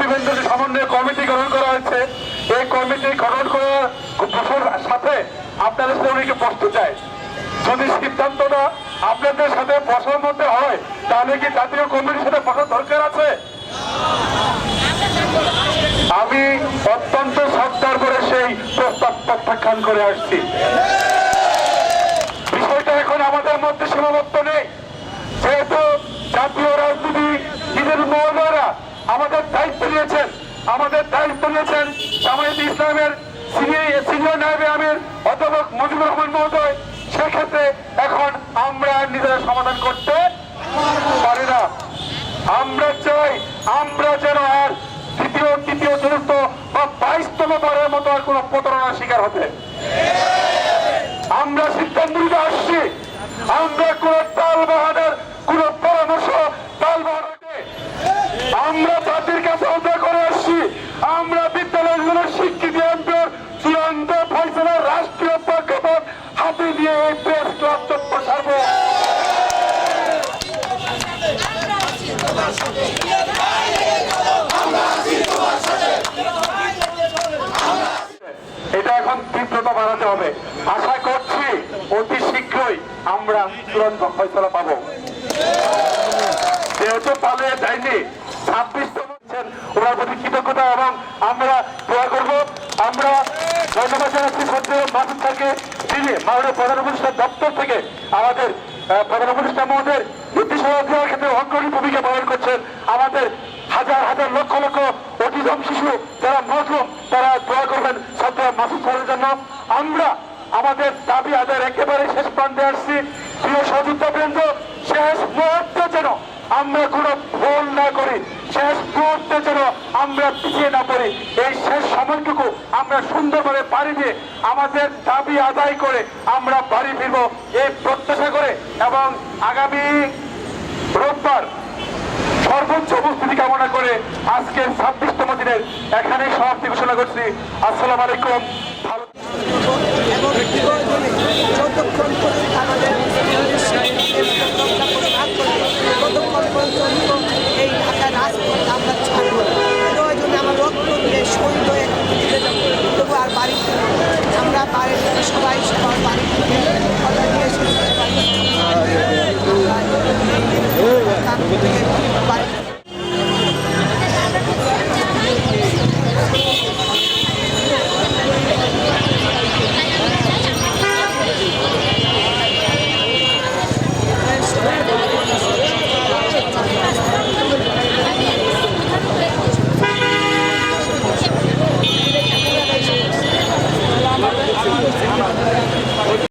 নেতৃবৃন্দের সমন্বয়ে কমিটি গঠন করা হয়েছে, এই কমিটি গঠন করার সাথে আপনাদের সাথে উনিকে বসতে চাই। যদি সিদ্ধান্তটা আপনাদের সাথে বসার মধ্যে হয়, তাহলে কি জাতীয় কমিটির সাথে বসার দরকার আছে? আমি অত্যন্ত সত্তর করে সেই প্রস্তাব প্রত্যাখ্যান করে আসছি। বিষয়টা এখন আমাদের মধ্যে সীমাবদ্ধ নেই। যেহেতু জাতীয় রাজনীতি, নিজের মহোদয়রা আমাদের দায়িত্ব নিয়েছেন, আমাদের দায়িত্ব নিয়েছেন জামায়াত ইসলামের সিনিয়র নায়বে আমির অধ্যাপক মুজিবুর রহমান মহোদয়। সেক্ষেত্রে এখন আমরা নিজেরা সমাধান করতে পারি না। আমরা চাই আমরা যেন আর দ্বিতীয়, তৃতীয়, চতুর্থ বা বাইশতম বারের মতো আর কোনো প্রতারণার শিকার হতে। আমরা সিদ্ধান্ত নিতে আসছি। আমরা কোন তাল বাহানের কোন পরামর্শ তাল বাহানকে আমরা জাতির কাছে আদায় করে আসছি আমরা বিদ্যালয়গুলোর স্বীকৃতি আনবেন চূড়ান্ত ফয়সলা রাষ্ট্রীয় প্রজ্ঞাপন হাতে দিয়ে এই প্রেস ক্লাব চত্বর ছাড়বো এটা এখন তীব্রতা বাড়াতে হবে। আশা করছি অতি শীঘ্রই আমরা চূড়ান্ত ফয়সলা পাবো। যেহেতু পালিয়ে যায়নি হচ্ছেন ওনার প্রতি কৃতজ্ঞতা এবং আমরা দোয়া করব। আমরা থেকে তিনি মাননীয় দপ্তর থেকে আমাদের ক্ষেত্রে অগ্রণী ভূমিকা পালন করছেন। আমাদের হাজার হাজার লক্ষ লক্ষ অটিজম শিশু, যারা মজলুম, তারা দোয়া করবেন। সদ্য মাসুদ জন্য। আমরা আমাদের দাবি আদায় একেবারে শেষ প্রান্তে আসছি। প্রিয় সহযোদ্ধা বৃন্দ, শেষ মুহূর্তে যেন আমরা কোনো ভুল না করি, শেষ মুহূর্তে যেন আমরা পিছিয়ে না পড়ি, এই শেষ সময়টুকু আমরা সুন্দরভাবে বাড়ি দিয়ে আমাদের দাবি আদায় করে আমরা বাড়ি ফিরব এই প্রত্যাশা করে এবং আগামী রোববার সর্বোচ্চ উপস্থিতি কামনা করে আজকের ছাব্বিশতম দিনের এখানে সমাপ্তি ঘোষণা করছি। আসসালাম আলাইকুম। ভালো এবং যতক্ষণ পর্যন্ত আমাদের